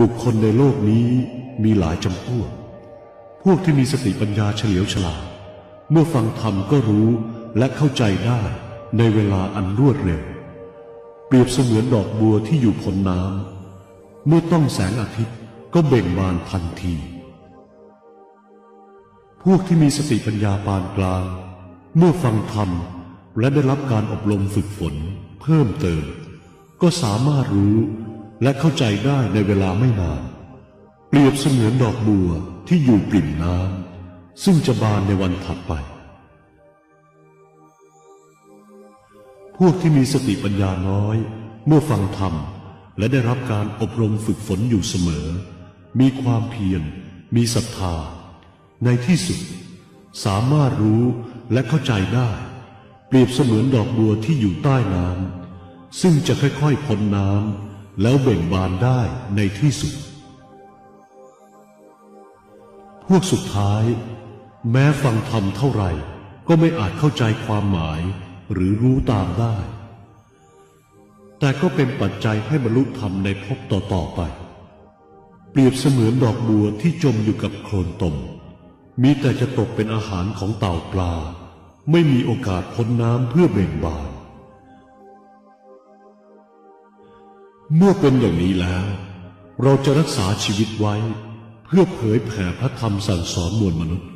บุคคลในโลกนี้มีหลายจำพวก พวกที่มีสติปัญญาเฉลียวฉลาด เมื่อฟังธรรมก็รู้และเข้าใจได้ในเวลาอันรวดเร็ว เปรียบเสมือนดอกบัวที่อยู่พ้นน้ำ เมื่อต้องแสงอาทิตย์ก็เบ่งบานทันที พวกที่มีสติปัญญาปานกลาง เมื่อฟังธรรมและได้รับการอบรมฝึกฝน เพิ่มเติม ก็สามารถรู้ และเข้าใจได้ในเวลาไม่นาน เปรียบเสมือนดอกบัวที่อยู่ปริ่มน้ำซึ่งจะบานในวันถัดไป พวกที่มีสติปัญญาน้อย เมื่อฟังธรรมและได้รับการอบรมฝึกฝนอยู่เสมอ มีความเพียร มีศรัทธา ในที่สุด สามารถรู้และเข้าใจได้ เปรียบเสมือนดอกบัวที่อยู่ใต้น้ำซึ่งจะค่อยๆพ้นน้ำ แล้วเบ่งบานได้ในที่สุด พวกสุดท้าย แม้ฟังธรรมเท่าไหร่ ก็ไม่อาจเข้าใจความหมายหรือรู้ตามได้ แต่ก็เป็นปัจจัยให้บรรลุธรรมในภพต่อๆไป เปรียบเสมือนดอกบัวที่จมอยู่กับโคลนตม มีแต่จะตกเป็นอาหารของเต่าปลา ไม่มีโอกาสพ้นน้ำเพื่อเบ่งบาน เมื่อเป็นอย่างนี้แล้ว เราจะรักษาชีวิตไว้ เพื่อเผยแผ่พระธรรมสั่งสอนมวลมนุษย์